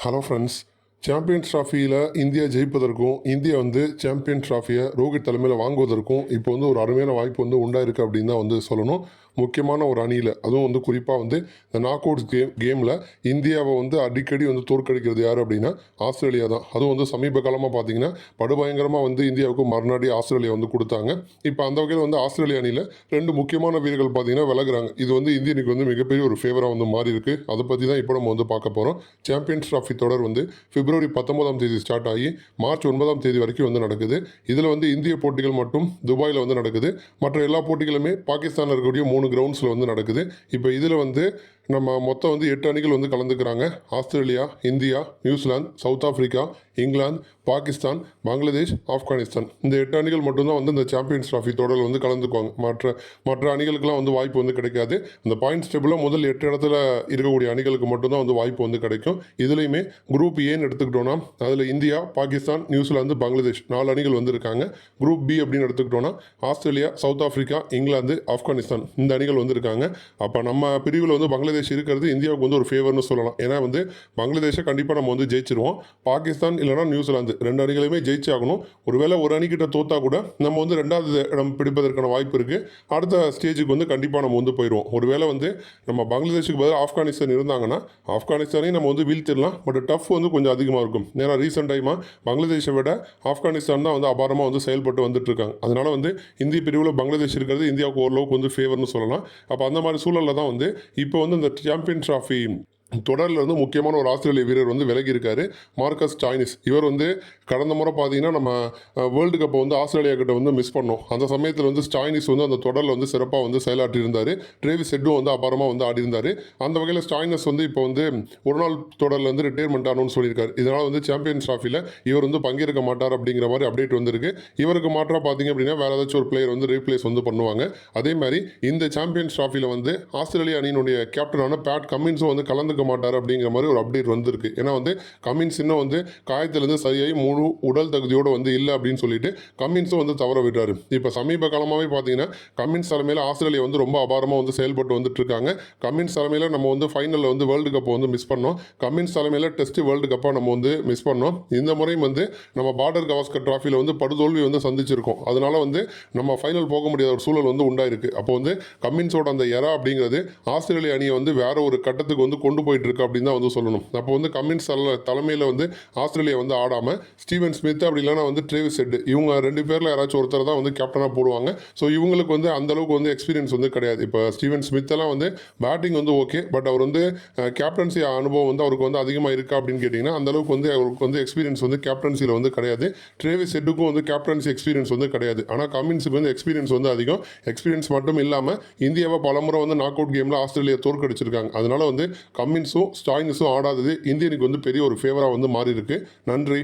Hello friends champions ட்ராஃபியில் India ஜெயிப்பதற்கும் India வந்து சாம்பியன் ட்ராஃபியை ரோஹித் தலைமையில் வாங்குவதற்கும் இப்போ வந்து ஒரு அருமையான வாய்ப்பு வந்து உண்டாயிருக்கு அப்படின்னு தான் வந்து சொல்லணும். முக்கியமான ஒரு அணியில் அதுவும் வந்து குறிப்பாக வந்து இந்த நாக் அவுட்ஸ் கேம் கேமில் இந்தியாவை வந்து அடிக்கடி வந்து தோற்கடிக்கிறது யார் அப்படின்னா ஆஸ்திரேலியா தான். அதுவும் வந்து சமீப காலமாக பார்த்தீங்கன்னா படுபயங்கரமாக வந்து இந்தியாவுக்கு மறுநாடி ஆஸ்திரேலியா வந்து கொடுத்தாங்க. இப்போ அந்த வகையில் வந்து ஆஸ்திரேலியா அணியில் ரெண்டு முக்கியமான வீரர்கள் பார்த்தீங்கன்னா விலகுறாங்க. இது வந்து இந்திய அணிக்கு வந்து மிகப்பெரிய ஒரு ஃபேவராக வந்து மாறி இருக்குது அதை பற்றி தான் இப்போ நம்ம வந்து பார்க்க போகிறோம் சாம்பியன்ஸ் ட்ராஃபி தொடர் வந்து பிப்ரவரி பத்தொன்பதாம் தேதி ஸ்டார்ட் ஆகி மார்ச் ஒன்பதாம் தேதி வரைக்கும் வந்து நடக்குது. இதில் வந்து இந்திய போட்டிகள் மட்டும் துபாயில் வந்து நடக்குது. மற்ற எல்லா போட்டிகளுமே பாகிஸ்தானில் இருக்கக்கூடிய மூணு கிரவுண்ட்ஸில் வந்து நடக்குது. இப்போ இதில் வந்து நம்ம மொத்தம் வந்து எட்டு அணிகள் வந்து கலந்துக்கிறாங்க. Australia India New Zealand South Africa England Pakistan Bangladesh Afghanistan. இந்த எட்டு அணிகள் மட்டும்தான் வந்து இந்த சாம்பியன்ஸ் ட்ராஃபி தொடரில் வந்து கலந்துக்குவாங்க. மற்ற மற்ற அணிகளுக்கெல்லாம் வந்து வாய்ப்பு வந்து கிடைக்காது. இந்த பாயிண்ட்ஸ் டேபிளில் முதல் எட்டு இடத்துல இருக்கக்கூடிய அணிகளுக்கு மட்டும்தான் வந்து வாய்ப்பு வந்து கிடைக்கும். இதுலேயுமே குரூப் ஏன்னு எடுத்துக்கிட்டோன்னா அதில் இந்தியா பாகிஸ்தான் நியூசிலாந்து பங்களாதேஷ் நாலு அணிகள் வந்து இருக்காங்க. குரூப் பி அப்படின்னு எடுத்துக்கிட்டோன்னா Australia South Africa England Afghanistan இந்த அணிகள் வந்து இருக்காங்க. அப்போ நம்ம பிரிவில் வந்து பங்களாதேஷ் இருக்கிறது இந்தியாவுக்கு வந்து ஒரு ஃபேவர்னு சொல்லலாம். ஏன்னா வந்து பங்களாதேஷை கண்டிப்பாக நம்ம வந்து ஜெயிச்சிருவோம். பாகிஸ்தான் இல்லைனா நியூசிலாந்து. ரெண்டு அணிகளையுமே ஜெயிச்சாகணும். ஒருவேளை ஒரு அணிக்கிட்ட தோத்தா கூட நம்ம வந்து ரெண்டாவது இடம் பிடிப்பதற்கான வாய்ப்பு இருக்குது அடுத்த ஸ்டேஜுக்கு வந்து கண்டிப்பாக நம்ம வந்து போயிடுவோம் ஒருவேளை வந்து நம்ம பங்களாதேஷுக்கு பதில் ஆப்கானிஸ்தான் இருந்தாங்கன்னா ஆப்கானிஸ்தானையும் நம்ம வந்து வீழ்த்திடலாம். பட் டஃப் வந்து கொஞ்சம் அதிகமாக இருக்கும். ஏன்னா ரீசெண்ட் டைமாக பங்களாதேஷை விட ஆப்கானிஸ்தான் தான் வந்து அபாரமாக வந்து செயல்பட்டு வந்துட்டு இருக்காங்க அதனால வந்து இந்திய பிரிவில் பங்களாதேஷ் இருக்கிறது இந்தியாவுக்கு ஓரளவுக்கு வந்து ஃபேவர்னு சொல்லலாம். அப்போ அந்த மாதிரி சூழலில் தான் வந்து இப்போ வந்து இந்த சாம்பியன் ட்ராஃபி தொடரில் வந்து முக்கியமான ஒரு ஆஸ்திரேலிய வீரர் வந்து விலகி இருக்காரு மார்க்கஸ் சாய்னிஸ் இவர் வந்து கடந்த முறை பார்த்தீங்கன்னா நம்ம வேர்ல்டு கப்பை வந்து ஆஸ்திரேலியா கிட்ட வந்து மிஸ் பண்ணோம். அந்த சமயத்தில் வந்து ஸ்டாய்னிஸ் வந்து அந்த தொடரில் வந்து சிறப்பாக வந்து செயலாற்றி இருந்தார் ட்ரேவிஸ் செட்டும் வந்து அபாரமாக வந்து ஆடியிருந்தார். அந்த வகையில் ஸ்டாய்னஸ் வந்து இப்போ வந்து ஒரு நாள் தொடரில் வந்து ரிட்டையர்மெண்ட் ஆகணும்னு சொல்லியிருக்காரு. இதனால் வந்து சாம்பியன்ஸ் ட்ராஃபியில் இவர் வந்து பங்கேற்க மாட்டார் அப்படிங்கிற மாதிரி அப்டேட் வந்திருக்கு. இவருக்கு மாற்றாக பார்த்தீங்க அப்படின்னா வேறு ஏதாச்சும் ஒரு பிளேயர் வந்து ரீப்ளேஸ் வந்து பண்ணுவாங்க. அதே மாதிரி இந்த சாம்பியன்ஸ் ட்ராஃபியில் வந்து ஆஸ்திரேலிய அணியினுடைய கேப்டனான பேட் கம்மின்ஸும் வந்து கலந்து இருக்க மாட்டார் அப்படிங்கிற மாதிரி ஒரு அப்டேட் வந்திருக்கு. ஏன்னா வந்து கமின்ஸ் இன்னும் வந்து காயத்திலேருந்து சரியாகி முழு உடல் தகுதியோடு வந்து இல்லை அப்படின்னு சொல்லிட்டு கமின்ஸும் வந்து தவற விடுறாரு இப்போ சமீப காலமாகவே பார்த்தீங்கன்னா கமின்ஸ் தலைமையில் ஆஸ்திரேலியா வந்து ரொம்ப அபாரமாக வந்து செயல்பட்டு வந்துட்டு இருக்காங்க கமின்ஸ் தலைமையில் நம்ம வந்து ஃபைனலில் வந்து வேர்ல்டு கப்பை வந்து மிஸ் பண்ணோம். கமின்ஸ் தலைமையில் டெஸ்ட் வேர்ல்டு கப்பை நம்ம வந்து மிஸ் பண்ணோம். இந்த முறையும் வந்து நம்ம பார்டர் கவாஸ்கர் ட்ராஃபியில் வந்து படுதோல்வி வந்து சந்திச்சிருக்கோம். அதனால வந்து நம்ம ஃபைனல் போக முடியாத ஒரு சூழல் வந்து உண்டாயிருக்கு. அப்போ வந்து கமின்ஸோட அந்த எரா அப்படிங்கிறது ஆஸ்திரேலிய அணியை வந்து வேற ஒரு கட்டத்துக்கு வந்து கொண்டு போய் போயிட்டுருக்கு அப்படின்னு தான் வந்து சொல்லணும். அப்போ வந்து கம்மின்ஸ் தல தலைமையில் வந்து ஆஸ்திரேலியா வந்து ஆடாமல் ஸ்டீவன் ஸ்மித் அப்படி இல்லைனா வந்து ட்ரேவிஸ் செட் இவங்க ரெண்டு பேரில் யாராச்சும் ஒருத்தர் தான் வந்து கேப்டனாக போடுவாங்க. ஸோ இவங்களுக்கு வந்து அந்த அளவுக்கு வந்து எக்ஸ்பீரியன்ஸ் வந்து கிடையாது. இப்போ ஸ்டீவன் ஸ்மித்தெல்லாம் வந்து பேட்டிங் வந்து ஓகே பட் அவர் வந்து கேப்டன்சி அனுபவம் வந்து அவருக்கு வந்து அதிகமாக இருக்கா அப்படின்னு கேட்டிங்கன்னா அந்த அளவுக்கு வந்து அவருக்கு வந்து எக்ஸ்பீரியன்ஸ் வந்து கேப்டன்சியில் வந்து கிடையாது. ட்ரேவிஸ் செட்டுக்கும் வந்து கேப்டன்சி எக்ஸ்பீரியன்ஸ் வந்து கிடையாது. ஆனால் கமின்ஸுக்கு வந்து எக்ஸ்பீரியன்ஸ் வந்து அதிகம். எக்ஸ்பீரியன்ஸ் மட்டும் இல்லாமல் இந்தியாவை பலமுறை வந்து நாக் அவுட் கேமில் ஆஸ்திரேலியா தோற்கடிச்சிருக்காங்க. அதனால் வந்து கமின்ஸும் ஸ்டாயின்ஸும் ஆடாதது இந்தியனுக்கு வந்து பெரிய ஒரு ஃபேவராக வந்து மாறி இருக்கு நன்றி.